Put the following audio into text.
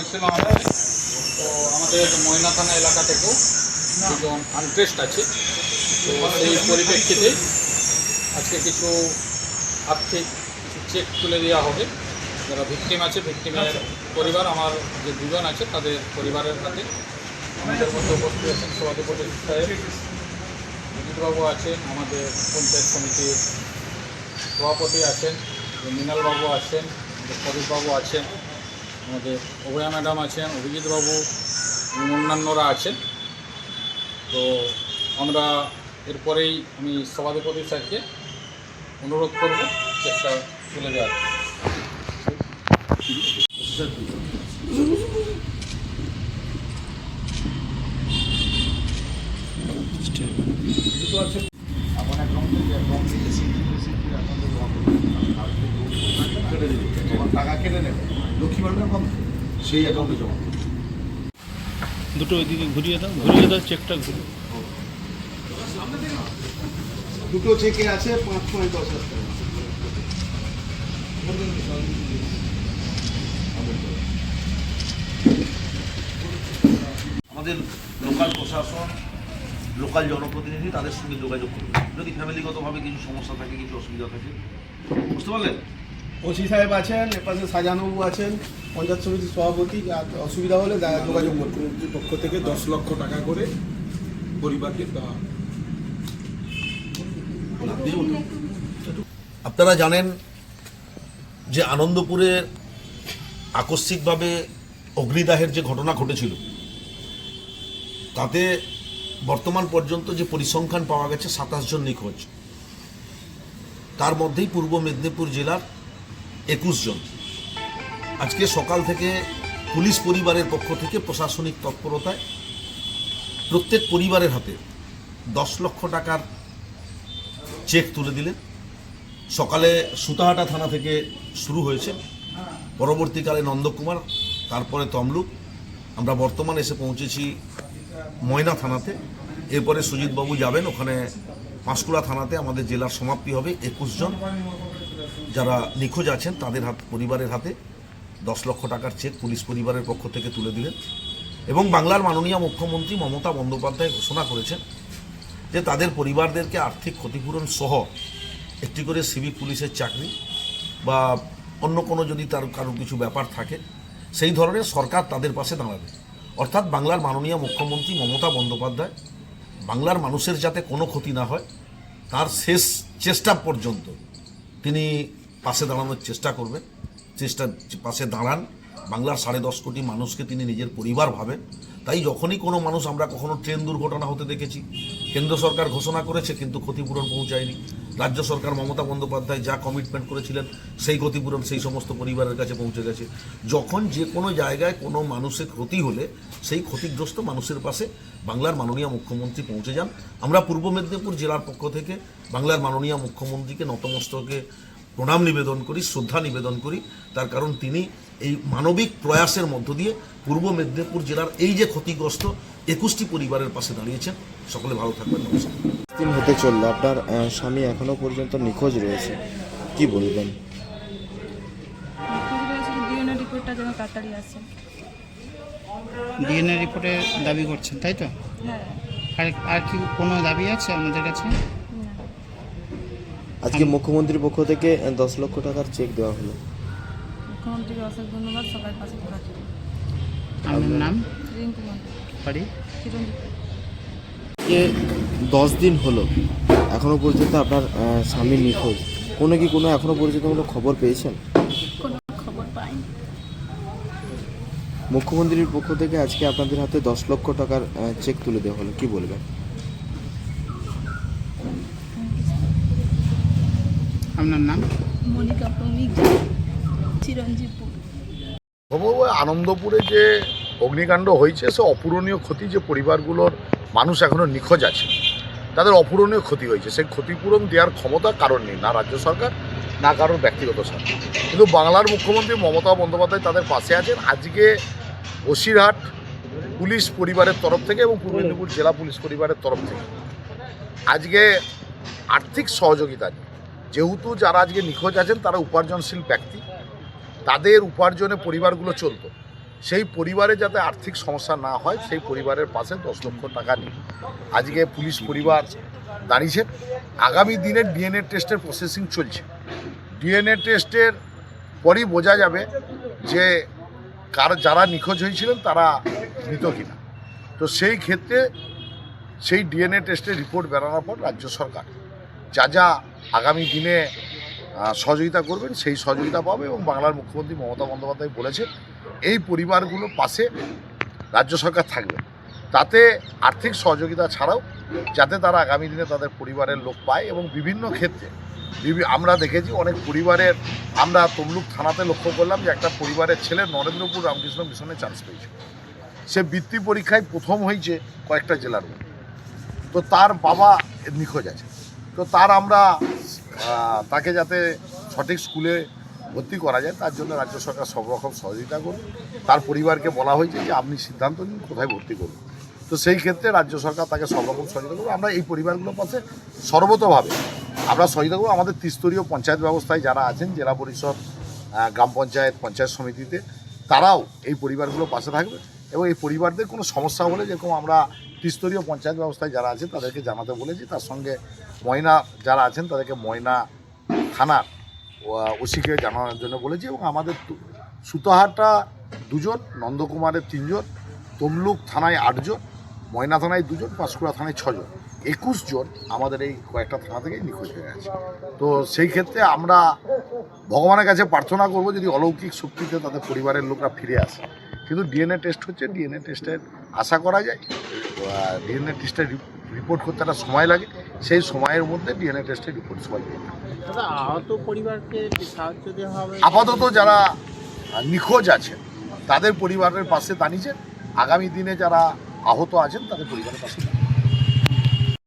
হয়েছিল আমাদের। তো আমাদের ময়না থানা এলাকা থেকেও দুজন আনট্রেস্ট আছে। তো সেই পরিপ্রেক্ষিতে আজকে কিছু আর্থিক কিছু চেক তুলে দেওয়া হবে। যারা ভিকটিম আছে ভিকটিমের পরিবার, আমার যে দুজন আছে, তাদের পরিবারের হাতে। আমাদের মধ্যে উপস্থিত আছেন সভাধিপতি সাহেব। বিদ্যুৎবাবু আছেন, আমাদের পঞ্চায়েত সমিতির সভাপতি আছেন মৃণালবাবু আছেন প্রদীপবাবু আছেন। আমাদের অভয়া ম্যাডাম আছেন অভিজিৎবাবু অন্যান্যরা আছেন। তো আমরা এরপরেই আমি সভাধিপতি স্যারকে অনুরোধ করব চেষ্টা তুলে দেওয়ার আপনার অ্যাকাউন্টে যে অ্যাকাউন্ট রিসিপ্ট রিসিপ্ট অ্যাকাউন্টে জমা করবেন আর কেটে দেবে তোমার টাকা কেটে নেবে ভাণ্ডার কম সেই অ্যাকাউন্টে জমা করবে। দুটো ওইদিকে ঘুরিয়ে দাও ঘুরিয়ে দাও চেকটা ঘুরিয়ে দুটো চেকে আছে পাঁচ পয়েন্ট দশ হাজার আমাদের লোকাল প্রশাসন লোকাল জনপ্রতিনিধি তাদের সঙ্গে যোগাযোগ করবে। যদি ফ্যামিলিগতভাবে কিছু সমস্যা থাকে কিছু অসুবিধা থাকে বুঝতে পারলেন? ওসি সাহেব আছেন এপাশে সাজানবাবু আছেন পঞ্চায়েত সমিতির সভাপতি অসুবিধা হলে যোগাযোগ করতে পক্ষ থেকে দশ লক্ষ টাকা করে পরিবারকে দেওয়া আপনারা জানেন যে আনন্দপুরে আকস্মিকভাবে অগ্নিদাহের যে ঘটনা ঘটেছিল তাতে বর্তমান পর্যন্ত যে পরিসংখ্যান পাওয়া গেছে সাতাশ জন নিখোঁজ। তার মধ্যেই পূর্ব মেদিনীপুর জেলার একুশ জন। আজকে সকাল থেকে পুলিশ পরিবারের পক্ষ থেকে প্রশাসনিক তৎপরতায় প্রত্যেক পরিবারের হাতে দশ লক্ষ টাকার চেক তুলে দিলেন। সকালে সুতাহাটা থানা থেকে শুরু হয়েছে। পরবর্তীকালে নন্দকুমার, তারপরে তমলুক। আমরা বর্তমানে এসে পৌঁছেছি ময়না থানাতে। এরপরে সুজিতবাবু যাবেন। ওখানে পাঁশকুড়া থানাতে আমাদের জেলার সমাপ্তি হবে একুশ জন। যারা নিখোঁজ আছেন, তাদের হাত, পরিবারের হাতে দশ লক্ষ টাকার চেক পুলিশ পরিবারের পক্ষ থেকে তুলে দিলেন। এবং বাংলার মাননীয় মুখ্যমন্ত্রী মমতা বন্দ্যোপাধ্যায় ঘোষণা করেছেন যে তাদের পরিবারদেরকে আর্থিক ক্ষতিপূরণ সহ একটি করে সিভিক পুলিশের চাকরি বা অন্য কোনো যদি তার কারোর কিছু ব্যাপার থাকে, সেই ধরনের সরকার তাদের পাশে দাঁড়াবে। অর্থাৎ বাংলার মাননীয় মুখ্যমন্ত্রী মমতা বন্দ্যোপাধ্যায় বাংলার মানুষের যাতে কোনো ক্ষতি না হয়, তার শেষ চেষ্টা পর্যন্ত তিনি পাশে দাঁড়ানোর চেষ্টা করবেন। চেষ্টা পাশে দাঁড়ান। বাংলার সাড়ে দশ কোটি মানুষকে তিনি নিজের পরিবার ভাবেন। তাই যখনই কোনো মানুষ আমরা কখনো ট্রেন দুর্ঘটনা হতে দেখেছি, কেন্দ্র সরকার ঘোষণা করেছে কিন্তু ক্ষতিপূরণ পৌঁছায়নি। রাজ্য সরকার মমতা বন্দ্যোপাধ্যায় যা কমিটমেন্ট করেছিলেন, সেই ক্ষতিপূরণ সেই সমস্ত পরিবারের কাছে পৌঁছে গেছে। যখন যে কোনো জায়গায় কোনো মানুষের ক্ষতি হলে, সেই ক্ষতিগ্রস্ত মানুষের পাশে বাংলার মাননীয় মুখ্যমন্ত্রী পৌঁছে যান। আমরা পূর্ব মেদিনীপুর জেলার পক্ষ থেকে বাংলার মাননীয় মুখ্যমন্ত্রীকে নতমস্তকে প্রণাম নিবেদন করি শ্রদ্ধা নিবেদন করি। তার কারণ তিনি এই মানবিক প্রয়াসের মধ্য দিয়ে পূর্ব মেদিনীপুর জেলার এই যে ক্ষতিগ্রস্ত একুশটি পরিবারের পাশে দাঁড়িয়েছেন। সকলে ভালো থাকবেন নমস্কার। দিন হতে চলল। আপনার স্বামী এখনও পর্যন্ত নিখোঁজ রয়েছে। কি বলবেন? ডিএনএ রিপোর্টটা যেন তাড়াতাড়ি আসে। ডিএনএ রিপোর্টে দাবি করছেন তাই তো? হ্যাঁ। আর আর কি কোনো দাবি আছে আমাদের কাছে? আজকে মুখ্যমন্ত্রীর পক্ষ থেকে দশ লক্ষ টাকার চেক দেওয়া হলো। মুখ্যমন্ত্রীকে অশেষ ধন্যবাদ সবাই পাশে থাকার জন্য। আপনার নাম? রিঙ্কু মন্ডল। বাড়ি? চিরঞ্জিত যে দশ দিন হলো এখনও পর্যন্ত আপনার স্বামী নিখোঁজ। কোনো কি কোনো এখনও পর্যন্ত কোনো খবর পেয়েছেন? কোনো খবর পাইনি। মুখ্যমন্ত্রীর পক্ষ থেকে আজকে আপনাদের হাতে দশ লক্ষ টাকার চেক তুলে দেওয়া হলো কি বলবেন? আপনার নাম? মনিকা ভৌমিক চিরঞ্জীবপুর। আনন্দপুরে যে অগ্নিকাণ্ড হয়েছে সে অপূরণীয় ক্ষতি যে পরিবারগুলোর মানুষ এখনও নিখোঁজ আছে তাদের অপূরণীয় ক্ষতি হয়েছে। সেই ক্ষতিপূরণ দেওয়ার ক্ষমতা কারণ নেই না রাজ্য সরকার না কারোর ব্যক্তিগত সরকার। কিন্তু বাংলার মুখ্যমন্ত্রী মমতা বন্দ্যোপাধ্যায় তাদের পাশে আছেন। আজকে বসিরহাট পুলিশ পরিবারের তরফ থেকে এবং পূর্ব মেদিনীপুর জেলা পুলিশ পরিবারের তরফ থেকে। আজকে আর্থিক সহযোগিতা নিয়ে যেহেতু যারা আজকে নিখোঁজ আছেন, তারা উপার্জনশীল ব্যক্তি। তাদের উপার্জনে পরিবারগুলো চলতো। সেই পরিবারে যাতে আর্থিক সমস্যা না হয়, সেই পরিবারের পাশে দশ লক্ষ টাকা নিয়ে আজকে পুলিশ পরিবার দাঁড়িয়েছে। আগামী দিনের ডিএনএ টেস্টের প্রসেসিং চলছে। ডিএনএ টেস্টের পরই বোঝা যাবে যে কার যারা নিখোঁজ হয়েছিলেন, তারা মৃত কিনা। তো সেই ক্ষেত্রে সেই ডিএনএ টেস্টের রিপোর্ট বেরোনোর পর রাজ্য সরকার যা যা আগামী দিনে সহযোগিতা করবেন, সেই সহযোগিতা পাবে এবং বাংলার মুখ্যমন্ত্রী মমতা বন্দ্যোপাধ্যায় বলেছে এই পরিবারগুলো পাশে রাজ্য সরকার থাকবে। তাতে আর্থিক সহযোগিতা ছাড়াও যাতে তারা আগামী দিনে তাদের পরিবারের লোক পায় এবং বিভিন্ন ক্ষেত্রে আমরা দেখেছি অনেক পরিবারের, আমরা তমলুক থানাতে লক্ষ্য করলাম যে একটা পরিবারের ছেলে নরেন্দ্রপুর রামকৃষ্ণ মিশনে চান্স পেয়েছে। সে বৃত্তি পরীক্ষায় প্রথম হয়েছে কয়েকটা জেলার মধ্যে। তো তার বাবা নিখোঁজ আছে। তো তার আমরা তাকে যাতে সঠিক স্কুলে ভর্তি করা যায়, তার জন্য রাজ্য সরকার সব রকম সহযোগিতা করুন তার পরিবারকে বলা হয়েছে যে, আপনি সিদ্ধান্ত নিন কোথায় ভর্তি করুন। তো সেই ক্ষেত্রে রাজ্য সরকার তাকে সব রকম সহযোগিতা করবে আমরা এই পরিবারগুলোর পাশে সর্বতভাবে আমরা সহযোগিতা করব। আমাদের ত্রিস্তরীয় পঞ্চায়েত ব্যবস্থায় যারা আছেন, জেলা পরিষদ গ্রাম পঞ্চায়েত পঞ্চায়েত সমিতিতে, তারাও এই পরিবারগুলোর পাশে থাকবে। এবং এই পরিবারদের কোনো সমস্যা হলে যেরকম আমরা ত্রিস্তরীয় পঞ্চায়েত ব্যবস্থায় যারা আছে তাদেরকে জানাতে বলেছি, তার সঙ্গে ময়না যারা আছেন তাদেরকে ময়না থানার ওসিকে জানানোর জন্য বলেছি এবং আমাদের সুতাহাটা দুজন, নন্দকুমারের তিনজন, তমলুক থানায় আটজন, ময়না থানায় দুজন, পাঁশকুড়া থানায় ছজন। একুশ জন আমাদের এই কয়েকটা থানা থেকেই নিখোঁজ হয়ে গেছে। তো সেই ক্ষেত্রে আমরা ভগবানের কাছে প্রার্থনা করব যদি অলৌকিক শক্তিতে তাদের পরিবারের লোকরা ফিরে আসে। কিন্তু ডিএনএ টেস্ট হচ্ছে ডিএনএ টেস্টের আশা করা যায় ডিএনএ টেস্টের রিপোর্ট করতে একটা সময় লাগে সেই সময়ের মধ্যে ডিএনএ টেস্টের রিপোর্ট সবাই আহত পরিবারকে সাহায্য দেওয়া হবে? আপাতত যারা নিখোঁজ আছেন তাদের পরিবারের পাশে দাঁড়িয়েছেন আগামী দিনে যারা আহত আছেন তাদের পরিবারের পাশে